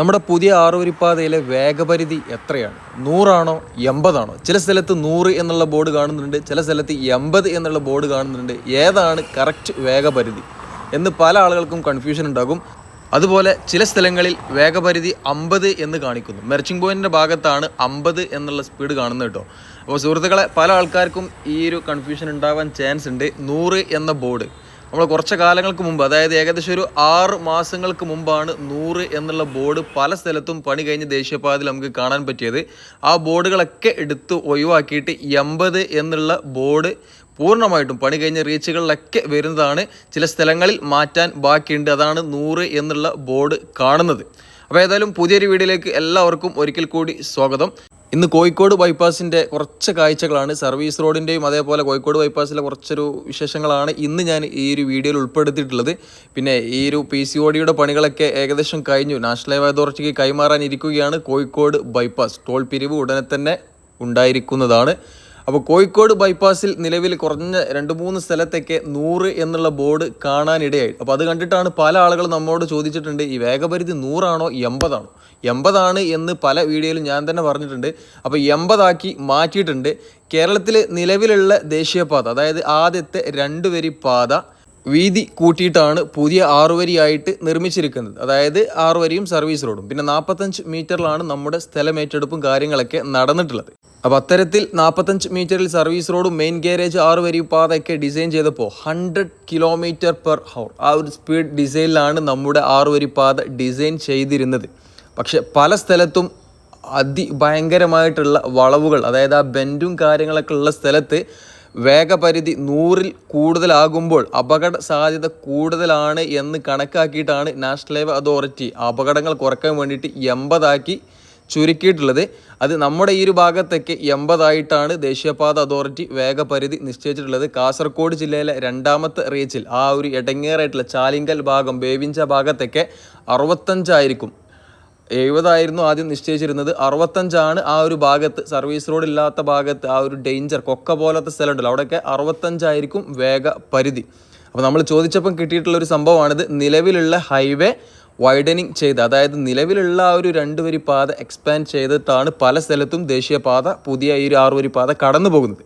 നമ്മുടെ പുതിയ ആറുവരിപ്പാതയിലെ വേഗപരിധി എത്രയാണ്? നൂറാണോ എൺപതാണോ? ചില സ്ഥലത്ത് നൂറ് എന്നുള്ള ബോർഡ് കാണുന്നുണ്ട് ചില സ്ഥലത്ത് എൺപത് എന്നുള്ള ബോർഡ് കാണുന്നുണ്ട്. ഏതാണ് കറക്റ്റ് വേഗപരിധി? എന്ന് പല ആളുകൾക്കും കൺഫ്യൂഷൻ ഉണ്ടാകും. അതുപോലെ ചില സ്ഥലങ്ങളിൽ വേഗപരിധി അമ്പത് എന്ന് കാണിക്കുന്നു. മെർച്ചിങ് പോയിന്റെ ഭാഗത്താണ് അമ്പത് എന്നുള്ള സ്പീഡ് കാണുന്നത് കേട്ടോ. അപ്പോൾ സുഹൃത്തുക്കളെ പല ആൾക്കാർക്കും ഈ ഒരു കൺഫ്യൂഷൻ ഉണ്ടാവാൻ ചാൻസ് ഉണ്ട്. നൂറ് എന്ന ബോർഡ് നമ്മൾ കുറച്ച് കാലങ്ങൾക്ക് മുമ്പ് അതായത് ഏകദേശം ഒരു ആറ് മാസങ്ങൾക്ക് മുമ്പാണ് നൂറ് എന്നുള്ള ബോർഡ് പല സ്ഥലത്തും പണി കഴിഞ്ഞ ദേശീയപാതയിൽ നമുക്ക് കാണാൻ പറ്റിയത്. ആ ബോർഡുകളൊക്കെ എടുത്ത് ഒഴിവാക്കിയിട്ട് എൺപത് എന്നുള്ള ബോർഡ് പൂർണമായിട്ടും പണി കഴിഞ്ഞ റീച്ചുകളിലൊക്കെ വരുന്നതാണ്. ചില സ്ഥലങ്ങളിൽ മാറ്റാൻ ബാക്കിയുണ്ട്. അതാണ് നൂറ് എന്നുള്ള ബോർഡ് കാണുന്നത്. അപ്പോൾ ഏതായാലും പുതിയൊരു വീഡിയോയിലേക്ക് എല്ലാവർക്കും ഒരിക്കൽ കൂടി സ്വാഗതം. ഇന്ന് കോഴിക്കോട് ബൈപ്പാസിന്റെ കുറച്ച് കാഴ്ചകളാണ്. സർവീസ് റോഡിന്റെയും അതേപോലെ കോഴിക്കോട് ബൈപ്പാസിലെ കുറച്ചൊരു വിശേഷങ്ങളാണ് ഇന്ന് ഞാൻ ഈ ഒരു വീഡിയോയിൽ ഉൾപ്പെടുത്തിയിട്ടുള്ളത്. പിന്നെ ഈ ഒരു പി സി ഒ പണികളൊക്കെ ഏകദേശം കഴിഞ്ഞു. നാഷണൽ ഹൈവേ അതോറിറ്റിക്ക് കൈമാറാനിരിക്കുകയാണ് കോഴിക്കോട് ബൈപ്പാസ്. ടോൾ പിരിവ് ഉടനെ തന്നെ ഉണ്ടായിരിക്കുന്നതാണ്. അപ്പോൾ കോഴിക്കോട് ബൈപ്പാസിൽ നിലവിൽ കുറഞ്ഞ രണ്ട് മൂന്ന് സ്ഥലത്തൊക്കെ നൂറ് എന്നുള്ള ബോർഡ് കാണാനിടയായി. അപ്പോൾ അത് കണ്ടിട്ടാണ് പല ആളുകളും നമ്മോട് ചോദിച്ചിട്ടുണ്ട് ഈ വേഗപരിധി നൂറാണോ എൺപതാണോ? എൺപതാണ് എന്ന് പല വീഡിയോയിലും ഞാൻ തന്നെ പറഞ്ഞിട്ടുണ്ട്. അപ്പോൾ എൺപതാക്കി മാറ്റിയിട്ടുണ്ട്. കേരളത്തിൽ നിലവിലുള്ള ദേശീയപാത അതായത് ആദ്യത്തെ രണ്ട് വരി പാത വീതി കൂട്ടിയിട്ടാണ് പുതിയ ആറുവരിയായിട്ട് നിർമ്മിച്ചിരിക്കുന്നത്. അതായത് ആറുവരിയും സർവീസ് റോഡും. പിന്നെ നാൽപ്പത്തഞ്ച് മീറ്ററിലാണ് നമ്മുടെ സ്ഥലമേറ്റെടുപ്പും കാര്യങ്ങളൊക്കെ നടന്നിട്ടുള്ളത്. അപ്പോൾ അത്തരത്തിൽ നാൽപ്പത്തഞ്ച് മീറ്ററിൽ സർവീസ് റോഡും മെയിൻ ഗാരേജ് ആറ് വരി പാതയൊക്കെ ഡിസൈൻ ചെയ്തപ്പോൾ ഹൺഡ്രഡ് കിലോമീറ്റർ പെർ ഹവർ ആ ഒരു സ്പീഡ് ഡിസൈനിലാണ് നമ്മുടെ ആറ് വരി പാത ഡിസൈൻ ചെയ്തിരുന്നത്. പക്ഷെ പല സ്ഥലത്തും അതിഭയങ്കരമായിട്ടുള്ള വളവുകൾ അതായത് ആ ബെൻഡും കാര്യങ്ങളൊക്കെ ഉള്ള സ്ഥലത്ത് വേഗപരിധി നൂറിൽ കൂടുതലാകുമ്പോൾ അപകട സാധ്യത കൂടുതലാണ് എന്ന് കണക്കാക്കിയിട്ടാണ് നാഷണൽ ഹൈവേ അതോറിറ്റി അപകടങ്ങൾ കുറയ്ക്കാൻ വേണ്ടിയിട്ട് എൺപതാക്കി ചുരുക്കിയിട്ടുള്ളത്. അത് നമ്മുടെ ഈ ഒരു ഭാഗത്തേക്ക് എൺപതായിട്ടാണ് ദേശീയപാത അതോറിറ്റി വേഗപരിധി നിശ്ചയിച്ചിട്ടുള്ളത്. കാസർഗോഡ് ജില്ലയിലെ രണ്ടാമത്തെ റീച്ചിൽ ആ ഒരു എടങ്ങേറായിട്ടുള്ള ചാലിങ്കൽ ഭാഗം ബേവിഞ്ച ഭാഗത്തൊക്കെ അറുപത്തഞ്ചായിരിക്കും. എഴുപതായിരുന്നു ആദ്യം നിശ്ചയിച്ചിരുന്നത്. അറുപത്തഞ്ചാണ് ആ ഒരു ഭാഗത്ത് സർവീസ് റോഡ് ഇല്ലാത്ത ഭാഗത്ത് ആ ഒരു ഡേഞ്ചർ കൊക്ക പോലത്തെ സ്ഥലമുണ്ടല്ലോ അവിടെയൊക്കെ അറുപത്തഞ്ചായിരിക്കും വേഗ പരിധി അപ്പോൾ നമ്മൾ ചോദിച്ചപ്പം കിട്ടിയിട്ടുള്ള ഒരു സംഭവമാണിത്. നിലവിലുള്ള ഹൈവേ വൈഡനിങ് ചെയ്ത് അതായത് നിലവിലുള്ള ആ ഒരു രണ്ട് വരി പാത എക്സ്പാൻഡ് ചെയ്തിട്ടാണ് പല സ്ഥലത്തും ദേശീയപാത പുതിയ ഈ ഒരു ആറ് വരി പാത കടന്നു പോകുന്നത്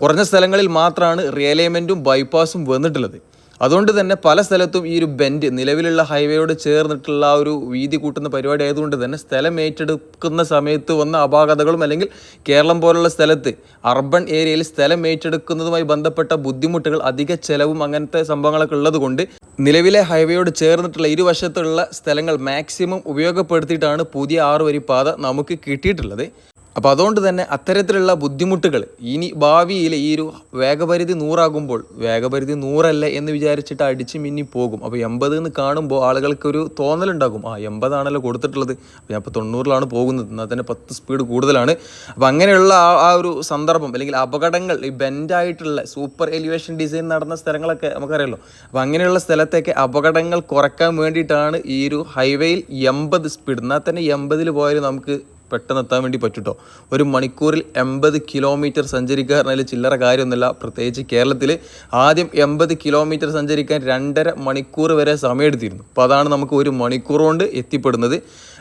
കുറഞ്ഞ സ്ഥലങ്ങളിൽ മാത്രമാണ് റിയലൈൻമെന്റും ബൈപ്പാസും വന്നിട്ടുള്ളത്. അതുകൊണ്ട് തന്നെ പല സ്ഥലത്തും ഈ ഒരു ബെൻഡ് നിലവിലുള്ള ഹൈവേയോട് ചേർന്നിട്ടുള്ള ആ ഒരു വീതി കൂട്ടുന്ന പരിപാടി ആയതുകൊണ്ട് തന്നെ സ്ഥലം ഏറ്റെടുക്കുന്ന സമയത്ത് വന്ന അപാകതകളും അല്ലെങ്കിൽ കേരളം പോലുള്ള സ്ഥലത്ത് അർബൺ ഏരിയയിൽ സ്ഥലം ഏറ്റെടുക്കുന്നതുമായി ബന്ധപ്പെട്ട ബുദ്ധിമുട്ടുകൾ അധിക ചെലവും അങ്ങനത്തെ സംഭവങ്ങളൊക്കെ ഉള്ളതുകൊണ്ട് നിലവിലെ ഹൈവേയോട് ചേർന്നിട്ടുള്ള ഇരുവശത്തുള്ള സ്ഥലങ്ങൾ മാക്സിമം ഉപയോഗപ്പെടുത്തിയിട്ടാണ് പുതിയ ആറുവരി പാത നമുക്ക് കിട്ടിയിട്ടുള്ളത്. അപ്പോൾ അതുകൊണ്ട് തന്നെ അത്തരത്തിലുള്ള ബുദ്ധിമുട്ടുകൾ ഇനി ഭാവിയിൽ ഈ ഒരു വേഗപരിധി നൂറാകുമ്പോൾ വേഗപരിധി നൂറല്ല എന്ന് വിചാരിച്ചിട്ട് അടിച്ച് മിന്നി പോകും. അപ്പോൾ എൺപത് എന്ന് കാണുമ്പോൾ ആളുകൾക്കൊരു തോന്നലുണ്ടാകും. ആ എൺപതാണല്ലോ കൊടുത്തിട്ടുള്ളത്. ഞാൻ ഇപ്പോൾ തൊണ്ണൂറിലാണ് പോകുന്നത്. എന്നാൽ തന്നെ പത്ത് സ്പീഡ് കൂടുതലാണ്. അപ്പോൾ അങ്ങനെയുള്ള ആ ആ ഒരു സന്ദർഭം അല്ലെങ്കിൽ അപകടങ്ങൾ ഈ ബെൻഡായിട്ടുള്ള സൂപ്പർ എലിവേഷൻ ഡിസൈൻ നടന്ന സ്ഥലങ്ങളൊക്കെ നമുക്കറിയാലോ. അപ്പോൾ അങ്ങനെയുള്ള സ്ഥലത്തേക്ക് അപകടങ്ങൾ കുറയ്ക്കാൻ വേണ്ടിയിട്ടാണ് ഈ ഒരു ഹൈവേയിൽ എൺപത് സ്പീഡ് എന്നാൽ തന്നെ എൺപതിൽ പോയാലും നമുക്ക് പെട്ടെന്ന് എത്താൻ വേണ്ടി പറ്റുട്ടോ. ഒരു മണിക്കൂറിൽ എൺപത് കിലോമീറ്റർ സഞ്ചരിക്കുക പറഞ്ഞാൽ ചില്ലറ കാര്യമൊന്നുമില്ല. പ്രത്യേകിച്ച് കേരളത്തിൽ ആദ്യം എൺപത് കിലോമീറ്റർ സഞ്ചരിക്കാൻ രണ്ടര മണിക്കൂർ വരെ സമയമെടുത്തിരുന്നു. അപ്പോൾ അതാണ് നമുക്ക് ഒരു മണിക്കൂർ കൊണ്ട് എത്തിപ്പെടുന്നത്.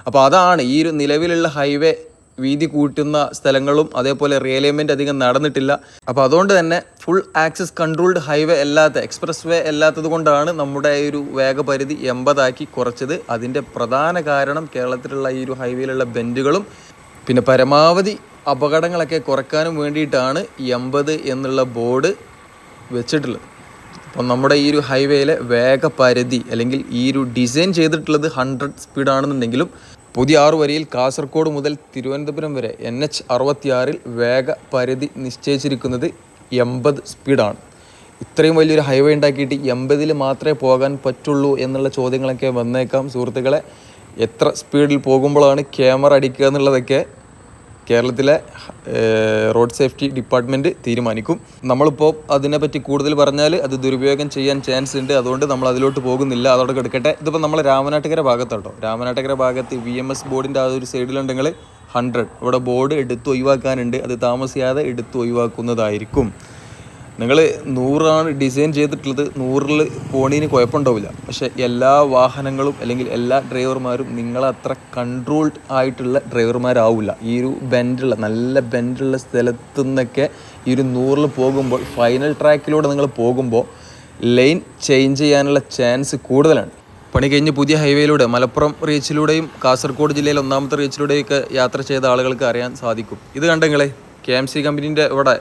അപ്പോൾ അതാണ് ഈ ഒരു നിലവിലുള്ള ഹൈവേ വീതി കൂട്ടുന്ന സ്ഥലങ്ങളും അതേപോലെ റിയലൈൻമെന്റ് അധികം നടന്നിട്ടില്ല. അപ്പോൾ അതുകൊണ്ട് തന്നെ ഫുൾ ആക്സസ് കൺട്രോൾഡ് ഹൈവേ അല്ലാത്ത എക്സ്പ്രസ് വേ അല്ലാത്തത് കൊണ്ടാണ് നമ്മുടെ ഒരു വേഗപരിധി എൺപതാക്കി കുറച്ചത്. അതിന്റെ പ്രധാന കാരണം കേരളത്തിലുള്ള ഈ ഒരു ഹൈവേയിലുള്ള ബെൻഡുകളും പിന്നെ പരമാവധി അപകടങ്ങളൊക്കെ കുറയ്ക്കാനും വേണ്ടിയിട്ടാണ് എൺപത് എന്നുള്ള ബോർഡ് വെച്ചിട്ടുള്ളത്. അപ്പം നമ്മുടെ ഈ ഒരു ഹൈവേയിലെ വേഗപരിധി അല്ലെങ്കിൽ ഈ ഒരു ഡിസൈൻ ചെയ്തിട്ടുള്ളത് ഹൺഡ്രഡ് സ്പീഡാണെന്നുണ്ടെങ്കിലും പുതിയ ആറു വരിയിൽ കാസർഗോഡ് മുതൽ തിരുവനന്തപുരം വരെ എൻ എച്ച് അറുപത്തിയാറിൽ വേഗ പരിധി നിശ്ചയിച്ചിരിക്കുന്നത് എൺപത് സ്പീഡാണ്. ഇത്രയും വലിയൊരു ഹൈവേ ഉണ്ടാക്കിയിട്ട് എൺപതിൽ മാത്രമേ പോകാൻ പറ്റുള്ളൂ എന്നുള്ള ചോദ്യങ്ങളൊക്കെ വന്നേക്കാം. സുഹൃത്തുക്കളെ എത്ര സ്പീഡിൽ പോകുമ്പോഴാണ് ക്യാമറ അടിക്കുക എന്നുള്ളതൊക്കെ കേരളത്തിലെ റോഡ് സേഫ്റ്റി ഡിപ്പാർട്ട്മെന്റ് തീരുമാനിക്കും. നമ്മളിപ്പോൾ അതിനെപ്പറ്റി കൂടുതൽ പറഞ്ഞാൽ അത് ദുരുപയോഗം ചെയ്യാൻ ചാൻസ് ഉണ്ട്. അതുകൊണ്ട് നമ്മൾ അതിലോട്ട് പോകുന്നില്ല. അതോടെ കിടക്കട്ടെ ഇതിപ്പോൾ നമ്മൾ രാമനാട്ടുകര ഭാഗത്തോട്ടോ. രാമനാട്ടുകര ഭാഗത്ത് വി എം എസ് ബോർഡിന്റെ ആ ഒരു സൈഡിലുണ്ടെങ്കിൽ ഹൺഡ്രഡ് ഇവിടെ ബോർഡ് എടുത്ത് ഒഴിവാക്കാനുണ്ട്. അത് താമസിയാതെ എടുത്ത് ഒഴിവാക്കുന്നതായിരിക്കും. നിങ്ങൾ നൂറാണ് ഡിസൈൻ ചെയ്തിട്ടുള്ളത് നൂറിൽ പോണീന് കുഴപ്പമുണ്ടാവില്ല. പക്ഷേ എല്ലാ വാഹനങ്ങളും അല്ലെങ്കിൽ എല്ലാ ഡ്രൈവർമാരും നിങ്ങളത്ര കൺട്രോൾഡ് ആയിട്ടുള്ള ഡ്രൈവർമാരാവില്ല ഈ ഒരു ബെൻഡുള്ള നല്ല ബെൻഡുള്ള സ്ഥലത്തു നിന്നൊക്കെ ഈ ഒരു നൂറിൽ പോകുമ്പോൾ ഫൈനൽ ട്രാക്കിലൂടെ നിങ്ങൾ പോകുമ്പോൾ ലൈൻ ചേഞ്ച് ചെയ്യാനുള്ള ചാൻസ് കൂടുതലാണ്. പണി കഴിഞ്ഞ് പുതിയ ഹൈവേയിലൂടെ മലപ്പുറം റീച്ചിലൂടെയും കാസർഗോഡ് ജില്ലയിലെ ഒന്നാമത്തെ റീച്ചിലൂടെയൊക്കെ യാത്ര ചെയ്ത ആളുകൾക്ക് അറിയാൻ സാധിക്കും. ഇത് കണ്ടെങ്കിലേ കെ എം സി കമ്പനീന്റെ ഇവിടെ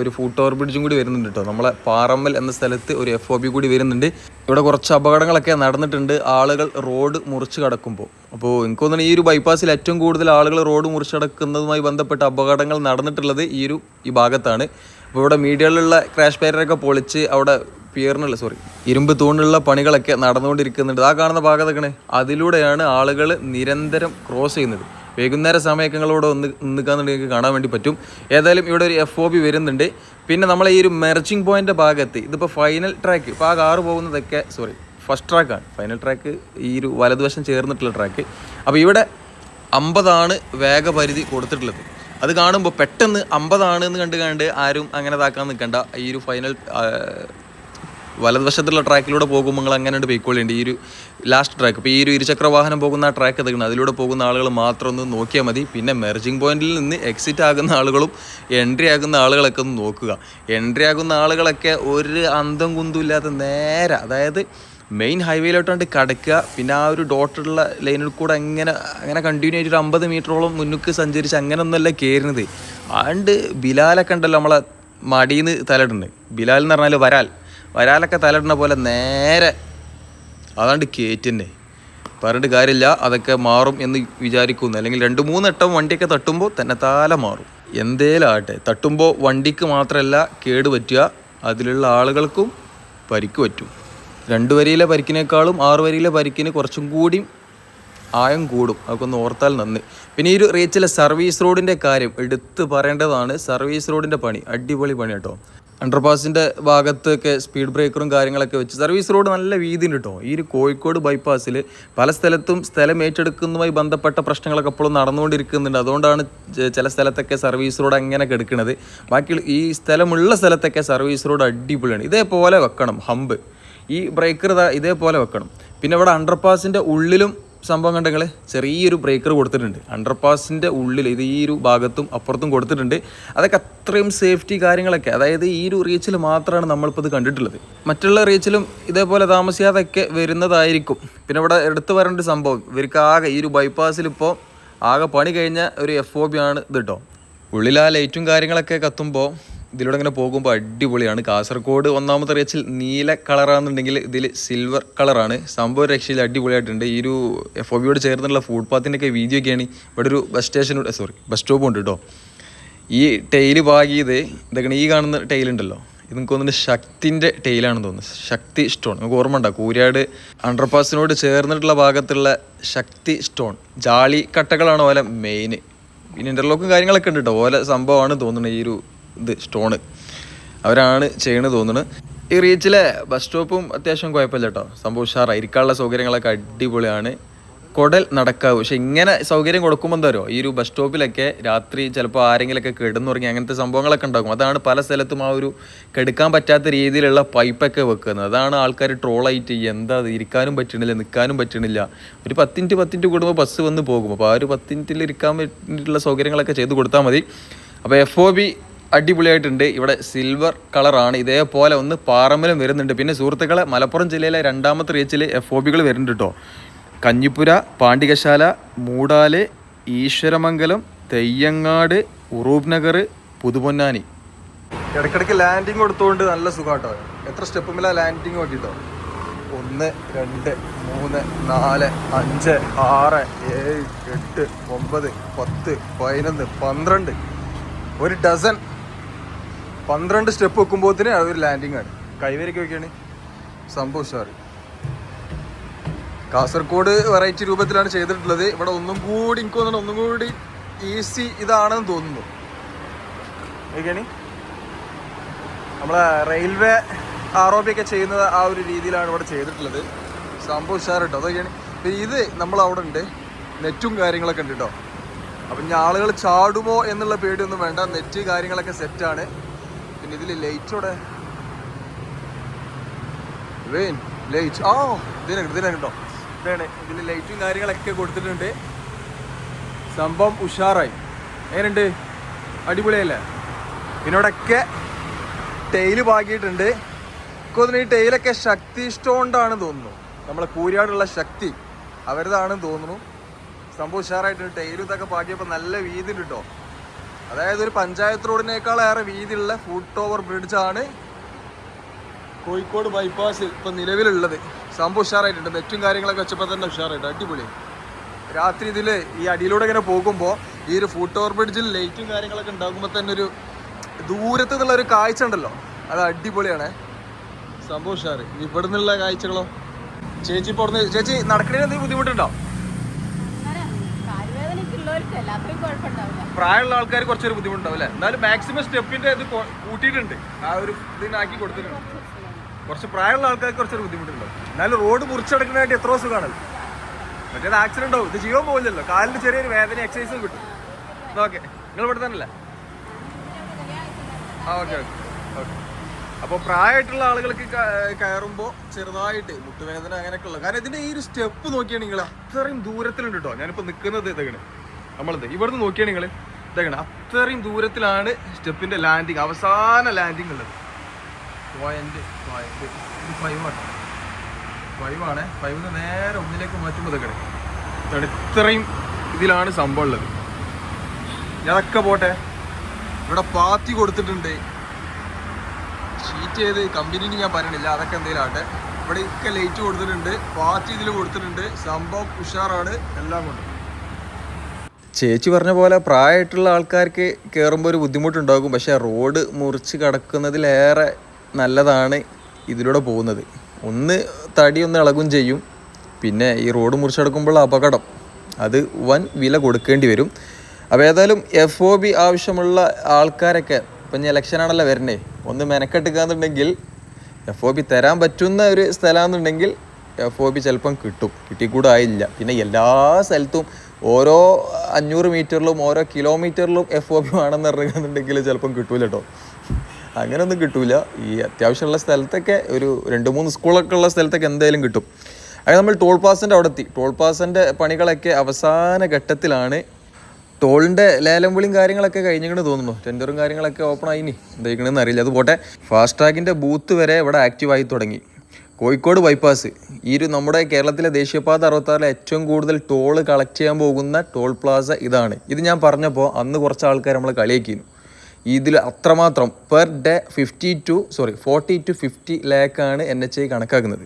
ഒരു ഫൂട്ട് ഓവർ ബ്രിഡ്ജും കൂടി വരുന്നുണ്ട് കേട്ടോ. നമ്മളെ പാറമ്മൽ എന്ന സ്ഥലത്ത് ഒരു എഫ് ഒ ബി കൂടി വരുന്നുണ്ട്. ഇവിടെ കുറച്ച് അപകടങ്ങളൊക്കെ നടന്നിട്ടുണ്ട്. ആളുകൾ റോഡ് മുറിച്ച് കടക്കുമ്പോൾ അപ്പോൾ എനിക്ക് ഈ ഒരു ബൈപ്പാസിൽ ഏറ്റവും കൂടുതൽ ആളുകൾ റോഡ് മുറിച്ച് കടക്കുന്നതുമായി ബന്ധപ്പെട്ട അപകടങ്ങൾ നടന്നിട്ടുള്ളത് ഈ ഒരു ഈ ഭാഗത്താണ്. അപ്പോൾ ഇവിടെ മീഡിയകളിലുള്ള ക്രാഷ് പേരൊക്കെ പൊളിച്ച് അവിടെ പിയറിനുള്ള സോറി ഇരുമ്പ് തൂണിലുള്ള പണികളൊക്കെ നടന്നുകൊണ്ടിരിക്കുന്നുണ്ട്. ആ കാണുന്ന ഭാഗത്തൊക്കെ അതിലൂടെയാണ് ആളുകൾ നിരന്തരം ക്രോസ് ചെയ്യുന്നത്. വൈകുന്നേര സമയങ്ങളോട് ഒന്ന് നിൽക്കാന്നുണ്ടെങ്കിൽ കാണാൻ വേണ്ടി പറ്റും. ഏതായാലും ഇവിടെ ഒരു എഫ് ഒ ബി വരുന്നുണ്ട്. പിന്നെ നമ്മളെ ഈ ഒരു മെർച്ചിങ് പോയിന്റ് ഭാഗത്ത് ഇതിപ്പോൾ ഫൈനൽ ട്രാക്ക് ഇപ്പോൾ ആ കാറ് പോകുന്നതൊക്കെ സോറി ഫസ്റ്റ് ട്രാക്കാണ് ഫൈനൽ ട്രാക്ക് ഈ ഒരു വലതുവശം ചേർന്നിട്ടുള്ള ട്രാക്ക് അപ്പോൾ ഇവിടെ അമ്പതാണ് വേഗപരിധി കൊടുത്തിട്ടുള്ളത്. അത് കാണുമ്പോൾ പെട്ടെന്ന് അമ്പതാണ് എന്ന് കണ്ട് കണ്ട് ആരും അങ്ങനെ ഇതാക്കാൻ നിൽക്കണ്ട. ഈ ഒരു ഫൈനൽ വലതുവശത്തുള്ള ട്രാക്കിലൂടെ പോകുമ്പോൾ നിങ്ങൾ അങ്ങനെ പോയിക്കൊള്ളേണ്ടി ഈ ഒരു ലാസ്റ്റ് ട്രാക്ക് ഇപ്പോൾ ഈ ഒരു ഇരുചക്ര വാഹനം പോകുന്ന ആ ട്രാക്ക് എതുക്കണം അതിലൂടെ പോകുന്ന ആളുകൾ മാത്രം ഒന്ന് നോക്കിയാൽ മതി. പിന്നെ മെർജിങ് പോയിന്റിൽ നിന്ന് എക്സിറ്റ് ആകുന്ന ആളുകളും എൻട്രി ആകുന്ന ആളുകളൊക്കെ ഒന്ന് നോക്കുക. എൻട്രി ആകുന്ന ആളുകളൊക്കെ ഒരു അന്തം കുന്തും ഇല്ലാത്ത നേരെ അതായത് മെയിൻ ഹൈവേയിലോട്ടാണ്ട് കടക്കുക. പിന്നെ ആ ഒരു ഡോട്ടുള്ള ലൈനിൽ കൂടെ അങ്ങനെ അങ്ങനെ കണ്ടിന്യൂ ആയിട്ട് ഒരു അമ്പത് മീറ്ററോളം മുന്നുക്ക് സഞ്ചരിച്ച് അങ്ങനെ ഒന്നല്ല കയറുന്നത് ആണ്ട് ബിലാലൊക്കെ ഉണ്ടല്ലോ നമ്മളെ മടിയിൽ നിന്ന് തലയിടുന്നത്. ബിലാൽ എന്ന് പറഞ്ഞാൽ വരാൽ. വരാലൊക്കെ തലയിടുന്ന പോലെ നേരെ. അതാണ്ട് കേറ്റന്നെ. പറഞ്ഞിട്ട് കാര്യമില്ല. അതൊക്കെ മാറും എന്ന് വിചാരിക്കുന്നു. അല്ലെങ്കിൽ രണ്ട് മൂന്ന് വട്ടം വണ്ടിയൊക്കെ തട്ടുമ്പോൾ തന്നെ താല മാറും. എന്തേലും ആട്ടെ തട്ടുമ്പോൾ വണ്ടിക്ക് മാത്രമല്ല കേട് പറ്റുക. അതിലുള്ള ആളുകൾക്കും പരിക്ക് പറ്റും. രണ്ട് വരിയിലെ പരിക്കിനേക്കാളും ആറ് വരിയിലെ പരിക്കിന് കുറച്ചും കൂടി ആയം കൂടും. അതൊക്കെ ഒന്ന് ഓർത്താൽ നന്ദി പിന്നെ ഈ ഒരു റീച്ചിലെ സർവീസ് റോഡിന്റെ കാര്യം എടുത്ത് പറയേണ്ടതാണ്. സർവീസ് റോഡിന്റെ പണി. അടിപൊളി പണി കേട്ടോ അണ്ടർപാസിന്റെ ഭാഗത്തൊക്കെ സ്പീഡ് ബ്രേക്കറും കാര്യങ്ങളൊക്കെ വെച്ച് സർവീസ് റോഡ് നല്ല വീതിയുണ്ട് കേട്ടോ ഈ ഒരു കോഴിക്കോട് ബൈപ്പാസിൽ പല സ്ഥലത്തും സ്ഥലം ഏറ്റെടുക്കുന്നതുമായി ബന്ധപ്പെട്ട പ്രശ്നങ്ങളൊക്കെ എപ്പോഴും നടന്നുകൊണ്ടിരിക്കുന്നുണ്ട്. അതുകൊണ്ടാണ് ചില സ്ഥലത്തൊക്കെ സർവീസ് റോഡ് അങ്ങനെ കെടുക്കുന്നത് ബാക്കി ഈ സ്ഥലമുള്ള സ്ഥലത്തൊക്കെ സർവീസ് റോഡ് അടിപൊളിയാണ്. ഇതേപോലെ വെക്കണം ഹമ്പ് ഈ ബ്രേക്കർ ഇതേപോലെ വെക്കണം. പിന്നെ ഇവിടെ അണ്ടർപാസിന്റെ ഉള്ളിലും സംഭവം കണ്ടെങ്കിൽ ചെറിയൊരു ബ്രേക്കർ കൊടുത്തിട്ടുണ്ട്. അണ്ടർപാസിന്റെ ഉള്ളിൽ ഇത് ഈ ഒരു ഭാഗത്തും അപ്പുറത്തും കൊടുത്തിട്ടുണ്ട്. അതൊക്കെ അത്രയും സേഫ്റ്റി കാര്യങ്ങളൊക്കെ അതായത് ഈ ഒരു റീച്ചിൽ മാത്രമാണ് നമ്മളിപ്പോൾ ഇത് കണ്ടിട്ടുള്ളത്. മറ്റുള്ള റീച്ചിലും ഇതേപോലെ താമസിയാതൊക്കെ വരുന്നതായിരിക്കും. പിന്നെ ഇവിടെ എടുത്തു വരേണ്ട സംഭവം ഇവർക്ക് ആകെ ഈ ഒരു ബൈപ്പാസിൽ ഇപ്പോൾ ആകെ പണി കഴിഞ്ഞ ഒരു എഫ് ഒ ബി ആണ് ഇത് കേട്ടോ ഉള്ളിൽ ആ ലൈറ്റും കാര്യങ്ങളൊക്കെ കത്തുമ്പോൾ ഇതിലൂടെ ഇങ്ങനെ പോകുമ്പോൾ അടിപൊളിയാണ്. കാസർഗോഡ് ഒന്നാമത്തെ റേച്ചിൽ നീല കളറാണെന്നുണ്ടെങ്കിൽ ഇതിൽ സിൽവർ കളറാണ്. സംഭവ രക്ഷയിൽ അടിപൊളിയായിട്ടുണ്ട്. ഈ ഒരു എഫ് ഒ ബിയോട് ചേർന്നുള്ള ഫുഡ് ഒക്കെ വീഡിയോ ഒക്കെയാണ് ഇവിടെ ഒരു ബസ് സ്റ്റേഷനോട് സോറി ബസ് സ്റ്റോപ്പ് ഉണ്ട് കേട്ടോ ഈ ടെയിൽ പാകിയത് ഇതൊക്കെ ഈ കാണുന്ന ടൈലുണ്ടല്ലോ ഇത് നിങ്ങൾക്ക് തോന്നുന്നു ശക്തിന്റെ ടൈലാണെന്ന് തോന്നുന്നു. ശക്തി സ്റ്റോൺ നമുക്ക് ഓർമ്മ ഉണ്ടാകും കൂരാട് അണ്ടർപാസിനോട് ചേർന്നിട്ടുള്ള ഭാഗത്തുള്ള ശക്തി സ്റ്റോൺ ജാളി കട്ടകളാണ് ഓല മെയിൻ പിന്നെ ഇന്റർലോക്കും കാര്യങ്ങളൊക്കെ ഉണ്ട് കേട്ടോ ഓല സംഭവമാണ് തോന്നുന്നത് ഈ ഒരു ഇത് സ്റ്റോണ്. അവരാണ് ചെയ്യണത് തോന്നുന്നത് ഈ റീച്ചിലെ ബസ് സ്റ്റോപ്പും അത്യാവശ്യം കുഴപ്പമില്ല കേട്ടോ. സംഭവം ഉഷാറാണ് ഇരിക്കാനുള്ള സൗകര്യങ്ങളൊക്കെ അടിപൊളിയാണ്. കുടൽ നടക്കാവ്. പക്ഷെ ഇങ്ങനെ സൗകര്യം കൊടുക്കുമ്പോൾ എന്താ ഈ ഒരു ബസ് സ്റ്റോപ്പിലൊക്കെ രാത്രി ചിലപ്പോൾ ആരെങ്കിലുമൊക്കെ കിടന്നുറങ്ങി അങ്ങനത്തെ സംഭവങ്ങളൊക്കെ ഉണ്ടാകും. അതാണ് പല സ്ഥലത്തും ആ ഒരു കെടുക്കാൻ പറ്റാത്ത രീതിയിലുള്ള പൈപ്പൊക്കെ വെക്കുന്നത്. അതാണ് ആൾക്കാർ ട്രോളായിട്ട് എന്താ ഇരിക്കാനും പറ്റണില്ല നിൽക്കാനും പറ്റണില്ല. ഒരു പത്ത് മിനിറ്റ് പത്ത് മിനിറ്റ് കൂടുമ്പോൾ ബസ് വന്ന് പോകും. അപ്പോൾ ആ ഒരു പത്തിന്റെ ഇരിക്കാൻ പറ്റിയിട്ടുള്ള സൗകര്യങ്ങളൊക്കെ ചെയ്ത് കൊടുത്താൽ മതി. അപ്പോൾ എഫ് ഒ ബി അടിപൊളിയായിട്ടുണ്ട്. ഇവിടെ സിൽവർ കളറാണ് ഇതേപോലെ ഒന്ന് പാറമ്മലും വരുന്നുണ്ട്. പിന്നെ സുഹൃത്തുക്കളെ മലപ്പുറം ജില്ലയിലെ രണ്ടാമത്തെ റീച്ചിൽ എഫ് ഒ ബികൾ വരുന്നുണ്ട് കേട്ടോ കഞ്ഞിപ്പുര പാണ്ടികശാല മൂടാൽ ഈശ്വരമംഗലം തെയ്യങ്ങാട് ഉറൂബ് നഗർ പുതുപൊന്നാനി. ഇടയ്ക്കിടയ്ക്ക് ലാൻഡിങ് കൊടുത്തുകൊണ്ട് നല്ല സുഖാട്ടോ. എത്ര സ്റ്റെപ്പുമില്ല ലാൻഡിങ് നോക്കിട്ടോ. ഒന്ന് രണ്ട് മൂന്ന് നാല് അഞ്ച് ആറ് ഏഴ് എട്ട് ഒമ്പത് പത്ത് പതിനൊന്ന് പന്ത്രണ്ട്. ഒരു ഡസൻ പന്ത്രണ്ട് സ്റ്റെപ്പ് വെക്കുമ്പോഴത്തേന് അതൊരു ലാൻഡിങ് ആണ്. കൈവരിക്ക് വെക്കുകയാണ് സംഭവം ഉഷാറ്. കാസർഗോഡ് വെറൈറ്റി രൂപത്തിലാണ് ചെയ്തിട്ടുള്ളത്. ഇവിടെ ഒന്നും കൂടി എനിക്ക് തോന്നുന്നു ഒന്നും കൂടി ഈസി ഇതാണെന്ന് തോന്നുന്നു. ഓക്കെയാണ് നമ്മളെ റെയിൽവേ ആർ ഒ ബി ഒക്കെ ചെയ്യുന്നത് ആ ഒരു രീതിയിലാണ് ഇവിടെ ചെയ്തിട്ടുള്ളത്. സംഭവം ഉഷാർ കേട്ടോ അതൊക്കെയാണ് ഇത് നമ്മൾ അവിടെ ഉണ്ട്. നെറ്റും കാര്യങ്ങളൊക്കെ ഉണ്ട് കേട്ടോ അപ്പം ഇനി ആളുകൾ ചാടുമോ എന്നുള്ള പേടിയൊന്നും വേണ്ട. നെറ്റ് കാര്യങ്ങളൊക്കെ സെറ്റാണ് പിന്നെ ഇതിൽ ലൈറ്റോടെ വെയിൻ ലൈറ്റ് ആ ഇതിനെ ഇതിനെ കേട്ടോ ഇതാണ് ഇതിൽ ലൈറ്റും കാര്യങ്ങളൊക്കെ കൊടുത്തിട്ടുണ്ട്. സംഭവം ഉഷാറായി. എങ്ങനെയുണ്ട്? അടിപൊളിയല്ലേ? പിന്നെ ടെയിൽ പാകിയിട്ടുണ്ട്. എനിക്ക് തോന്നുന്നു ഈ ടൈലൊക്കെ ശക്തി ഇഷ്ടമുണ്ടാണ് തോന്നുന്നു. നമ്മളെ കൂരിയാടുള്ള ശക്തി അവരതാണെന്ന് തോന്നുന്നു. സംഭവം ഉഷാറായിട്ടുണ്ട്. ടൈലും ഇതൊക്കെ പാകിയപ്പോൾ നല്ല വീതി ഉണ്ട് കേട്ടോ അതായത് ഒരു പഞ്ചായത്ത് റോഡിനേക്കാൾ ഏറെ വീതിയുള്ള ഫുട് ഓവർ ബ്രിഡ്ജാണ് കോഴിക്കോട് ബൈപ്പാസ് ഇപ്പം നിലവിലുള്ളത്. സംഭവം ഉഷാറായിട്ടുണ്ട്. നെറ്റും കാര്യങ്ങളൊക്കെ വെച്ചപ്പോൾ തന്നെ ഉഷാറായിട്ട് അടിപൊളി. രാത്രി ഇതിൽ ഈ അടിയിലൂടെ ഇങ്ങനെ പോകുമ്പോൾ ഈ ഒരു ഫുട് ഓവർ ബ്രിഡ്ജിൽ ലൈറ്റും കാര്യങ്ങളൊക്കെ ഉണ്ടാകുമ്പോൾ തന്നെ ഒരു നിന്നുള്ള ഒരു കാഴ്ച ഉണ്ടല്ലോ. അത് അടിപൊളിയാണ്. സംഭവം ഉഷാറ്. ഇവിടെ നിന്നുള്ള കാഴ്ചകളോ? ചേച്ചി ഇപ്പോൾ ചേച്ചി നടക്കണേ എന്തെങ്കിലും ബുദ്ധിമുട്ടുണ്ടോ? പ്രായമുള്ള ആൾക്കാർ കുറച്ചൊരു ബുദ്ധിമുട്ടുണ്ടാവും അല്ലേ എന്നാലും മാക്സിമം സ്റ്റെപ്പിന്റെ ഇത് കൂട്ടിയിട്ടുണ്ട്. ആ ഒരു ഇതിനാക്കി കൊടുത്തിട്ടുണ്ട്. കുറച്ച് പ്രായമുള്ള ആൾക്കാർക്ക് കുറച്ചൊരു ബുദ്ധിമുട്ടുണ്ടാവും. എന്നാലും റോഡ് മുറിച്ചടക്കുന്നതായിട്ട് എത്ര സുഖമാണ് മറ്റേത് ആക്സിഡന്റ് ആവും ഇത് ജീവൻ പോകില്ലല്ലോ കാലിന് ചെറിയൊരു വേദന എക്സസൈസ് കിട്ടും. ഓക്കെ നിങ്ങൾ ഇവിടെ തന്നെ അല്ലേ ആ ഓക്കെ ഓക്കെ ഓക്കെ അപ്പോൾ പ്രായമായിട്ടുള്ള ആളുകൾക്ക് കയറുമ്പോൾ ചെറുതായിട്ട് മുട്ടുവേദന അങ്ങനെയൊക്കെ ഉള്ളത്. കാരണം ഇതിന്റെ ഈ ഒരു സ്റ്റെപ്പ് നോക്കിയാണ് നിങ്ങൾ അത്രയും ദൂരത്തിലുണ്ട് കേട്ടോ ഞാനിപ്പോൾ നിൽക്കുന്നത് ഇതങ്ങനെ നമ്മളിത് ഇവിടുന്ന് നോക്കിയാണ് നിങ്ങൾ ഇതങ്ങനെ അത്രയും ദൂരത്തിലാണ് സ്റ്റെപ്പിന്റെ ലാൻഡിങ് അവസാന ലാൻഡിങ് ഉള്ളത്. പോയിന്റ് പോയിന്റ് ഫൈവ് ആണ്. ഫൈവ് ആണ്. ഫൈവ് നേരെ ഒന്നിലേക്ക് മാറ്റുമ്പോൾ ഇതൊക്കെ ഇത്രയും ഇതിലാണ് സംഭവം ഉള്ളത്. ഞാനൊക്കെ പോട്ടെ. ഇവിടെ പാത്തി കൊടുത്തിട്ടുണ്ട്. ഷീറ്റ് ചെയ്ത് കമ്പനിന് ഞാൻ പറയണില്ല. അതൊക്കെ എന്തെങ്കിലും ആട്ടെ ഇവിടെ ഒക്കെ ലൈറ്റ് കൊടുത്തിട്ടുണ്ട്. പാത്തി ഇതിൽ കൊടുത്തിട്ടുണ്ട്. സംഭവം ഉഷാറാണ്. എല്ലാം കൊണ്ട്. ചേച്ചി പറഞ്ഞ പോലെ പ്രായമായിട്ടുള്ള ആൾക്കാർക്ക് കയറുമ്പോൾ ഒരു ബുദ്ധിമുട്ടുണ്ടാകും. പക്ഷേ റോഡ് മുറിച്ച് കടക്കുന്നതിലേറെ നല്ലതാണ് ഇതിലൂടെ പോകുന്നത്. ഒന്ന് തടി ഒന്ന് ഇളകും ചെയ്യും. പിന്നെ ഈ റോഡ് മുറിച്ചെടുക്കുമ്പോൾ അപകടം. അത് വൻ വില കൊടുക്കേണ്ടി വരും. അപ്പോൾ ഏതായാലും എഫ് ഒ ബി ആവശ്യമുള്ള ആൾക്കാരൊക്കെ ഇപ്പം ഇനി ഇലക്ഷനാണല്ലോ വരണേ ഒന്ന് മെനക്കെട്ടുക്കാന്നുണ്ടെങ്കിൽ എഫ് ഒ ബി തരാൻ പറ്റുന്ന ഒരു സ്ഥലമാണെന്നുണ്ടെങ്കിൽ എഫ് ഒ ബി ചിലപ്പം കിട്ടും. കിട്ടിക്കൂടായില്ല. പിന്നെ എല്ലാ സ്ഥലത്തും ഓരോ അഞ്ഞൂറ് മീറ്ററിലും ഓരോ കിലോമീറ്ററിലും എഫ് ഒ ബി വേണമെന്ന് പറഞ്ഞിട്ടുണ്ടെങ്കിൽ ചിലപ്പം കിട്ടൂല കേട്ടോ അങ്ങനെയൊന്നും കിട്ടൂല. ഈ അത്യാവശ്യമുള്ള സ്ഥലത്തൊക്കെ ഒരു രണ്ട് മൂന്ന് സ്കൂളൊക്കെ ഉള്ള സ്ഥലത്തൊക്കെ എന്തായാലും കിട്ടും. അങ്ങനെ നമ്മൾ ടോൾ പാസിന്റെ അവിടെ എത്തി. ടോൾ പാസിന്റെ പണികളൊക്കെ അവസാന ഘട്ടത്തിലാണ്. ടോളിന്റെ ലേലം വിളിയും കാര്യങ്ങളൊക്കെ കഴിഞ്ഞിങ്ങനെ തോന്നുന്നു. ടെൻഡറും കാര്യങ്ങളൊക്കെ ഓപ്പൺ ആയിനി എന്തായിരിക്കണമെന്ന് അറിയില്ല. അത് പോട്ടെ. ഫാസ്റ്റ് ട്രാക്കിന്റെ ബൂത്ത് വരെ ഇവിടെ ആക്റ്റീവായി തുടങ്ങി. കോഴിക്കോട് ബൈപ്പാസ്. ഈ ഒരു നമ്മുടെ കേരളത്തിലെ ദേശീയപാത അറുപത്താറിലെ ഏറ്റവും കൂടുതൽ ടോൾ കളക്ട് ചെയ്യാൻ പോകുന്ന ടോൾ പ്ലാസ ഇതാണ്. ഇത് ഞാൻ പറഞ്ഞപ്പോൾ അന്ന് കുറച്ച് ആൾക്കാർ നമ്മളെ കളിയാക്കിയിരുന്നു. ഇതിൽ അത്രമാത്രം per day fifty two sorry forty two fifty ലാക്കാണ് N H I കണക്കാക്കുന്നത്.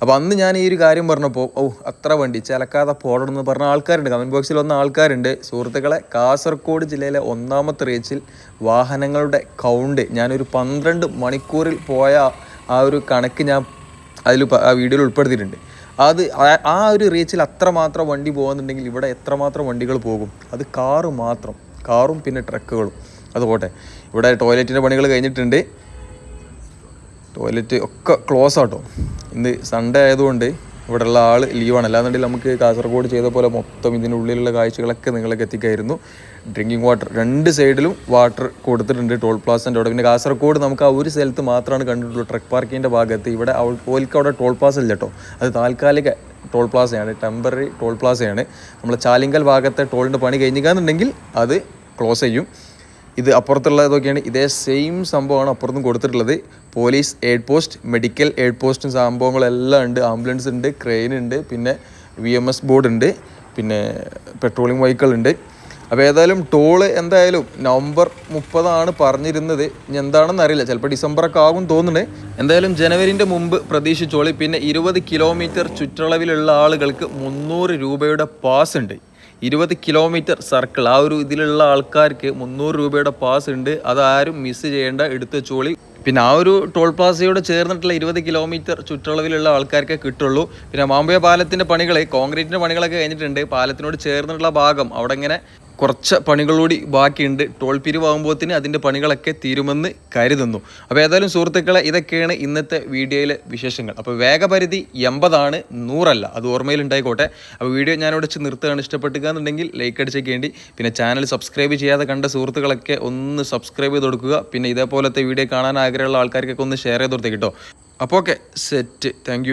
അപ്പോൾ അന്ന് ഞാൻ ഈ ഒരു കാര്യം പറഞ്ഞപ്പോൾ ഓ അത്ര വണ്ടി ചിലക്കാതെ പോടണം എന്ന് പറഞ്ഞ ആൾക്കാരുണ്ട്. കമന്റ് ബോക്സിൽ വന്ന ആൾക്കാരുണ്ട്. സുഹൃത്തുക്കളെ കാസർഗോഡ് ജില്ലയിലെ ഒന്നാമത്തെ റേച്ചിൽ വാഹനങ്ങളുടെ കൗണ്ട് ഞാനൊരു പന്ത്രണ്ട് മണിക്കൂറിൽ പോയ ആ ഒരു കണക്ക് ഞാൻ അതിൽ ആ വീഡിയോയിൽ ഉൾപ്പെടുത്തിയിട്ടുണ്ട്. അത് ആ- ഒരു റീച്ചിൽ അത്രമാത്രം വണ്ടി പോകുന്നുണ്ടെങ്കിൽ ഇവിടെ എത്രമാത്രം വണ്ടികൾ പോകും? അത് കാറ് മാത്രം. കാറും പിന്നെ ട്രക്കുകളും അത് പോട്ടെ. ഇവിടെ ടോയ്ലറ്റിന്റെ പണികൾ കഴിഞ്ഞിട്ടുണ്ട്. ടോയ്ലറ്റ് ഒക്കെ ക്ലോസ് ആട്ടോ. ഇന്ന് സൺഡേ ആയതുകൊണ്ട് ഇവിടെയുള്ള ആൾ ലീവാണ്. അല്ലാന്നുണ്ടെങ്കിൽ നമുക്ക് കാസർഗോഡ് ചെയ്ത പോലെ മൊത്തം ഇതിന്റെ ഉള്ളിലുള്ള കാഴ്ചകളൊക്കെ നിങ്ങളൊക്കെ എത്തിക്കായിരുന്നു. ഡ്രിങ്കിങ് വാട്ടർ രണ്ട് സൈഡിലും വാട്ടർ കൊടുത്തിട്ടുണ്ട് ടോൾ പ്ലാസിന്റെ അവിടെ. പിന്നെ കാസർഗോഡ് നമുക്ക് ആ ഒരു സ്ഥലത്ത് മാത്രമാണ് കണ്ടിട്ടുള്ളൂ ട്രക്ക് പാർക്കിന്റെ ഭാഗത്ത്. ഇവിടെ ഓൽക്ക് അവിടെ ടോൾ പ്ലാസ് ഇല്ല കേട്ടോ അത് താൽക്കാലിക ടോൾ പ്ലാസയാണ് ടെമ്പററി ടോൾ പ്ലാസയാണ് നമ്മൾ ചാലിങ്കൽ ഭാഗത്തെ ടോളിന്റെ പണി കഴിഞ്ഞിക്കാന്നുണ്ടെങ്കിൽ അത് ക്ലോസ് ചെയ്യും. ഇത് അപ്പുറത്തുള്ളതൊക്കെയാണ്. ഇതേ സെയിം സംഭവമാണ് അപ്പുറത്തും കൊടുത്തിട്ടുള്ളത്. Police aid post medical aid പോസ്റ്റും സംഭവങ്ങളെല്ലാം ഉണ്ട്. ആംബുലൻസ് ഉണ്ട് ക്രെയിൻ ഉണ്ട് പിന്നെ വി എം എസ് ബോർഡ് ഉണ്ട് പിന്നെ പെട്രോളിംഗ് വെഹിക്കിൾ ഉണ്ട്. അപ്പോൾ ഏതായാലും ടോൾ എന്തായാലും നവംബർ മുപ്പതാണ് പറഞ്ഞിരുന്നത്. ഇനി എന്താണെന്ന് അറിയില്ല. ചിലപ്പോൾ ഡിസംബറൊക്കെ ആകും തോന്നുന്നുണ്ട്. എന്തായാലും ജനുവരിന്റെ മുമ്പ് പ്രതീക്ഷിച്ചോളി. പിന്നെ ഇരുപത് കിലോമീറ്റർ ചുറ്റളവിലുള്ള ആളുകൾക്ക് മുന്നൂറ് രൂപയുടെ പാസ് ഉണ്ട്. ഇരുപത് കിലോമീറ്റർ സർക്കിൾ ആ ഒരു ഇതിലുള്ള ആൾക്കാർക്ക് മുന്നൂറ് രൂപയുടെ പാസ് ഉണ്ട്. അതാരും മിസ് ചെയ്യേണ്ട. എടുത്തു ചോളി പിന്നെ ആ ഒരു ടോൾ പ്ലാസയോട് ചേർന്നിട്ടുള്ള ഇരുപത് കിലോമീറ്റർ ചുറ്റളവിലുള്ള ആൾക്കാർക്ക് കിട്ടുള്ളൂ. പിന്നെ മാമ്പുയ പാലത്തിന്റെ പണികൾ കോൺക്രീറ്റിന്റെ പണികളൊക്കെ കഴിഞ്ഞിട്ടുണ്ട്. പാലത്തിനോട് ചേർന്നിട്ടുള്ള ഭാഗം അവിടെ ഇങ്ങനെ കുറച്ച് പണികളോടി ബാക്കിയുണ്ട്. ടോൾ പിരിവാകുമ്പോഴത്തിന് അതിന്റെ പണികളൊക്കെ തീരുമെന്ന് കരുതുന്നു. അപ്പോൾ ഏതായാലും സുഹൃത്തുക്കളെ ഇതൊക്കെയാണ് ഇന്നത്തെ വീഡിയോയിലെ വിശേഷങ്ങൾ. അപ്പോൾ വേഗപരിധി എൺപതാണ് നൂറല്ല. അത് ഓർമ്മയിൽ ഉണ്ടായിക്കോട്ടെ അപ്പോൾ വീഡിയോ ഞാനിവിടെ വെച്ച് നിർത്തുകയാണ്. ഇഷ്ടപ്പെട്ടുക എന്നുണ്ടെങ്കിൽ ലൈക്ക് അടിച്ചേക്കേണ്ടി പിന്നെ ചാനൽ സബ്സ്ക്രൈബ് ചെയ്യാതെ കണ്ട സുഹൃത്തുക്കളൊക്കെ ഒന്ന് സബ്സ്ക്രൈബ് ചെയ്ത് കൊടുക്കുക. പിന്നെ ഇതേപോലത്തെ വീഡിയോ കാണാൻ ആഗ്രഹമുള്ള ആൾക്കാർക്കൊക്കെ ഒന്ന് ഷെയർ ചെയ്ത് കൊടുത്തേക്കിട്ടോ അപ്പോൾ ഓക്കെ സെറ്റ് താങ്ക്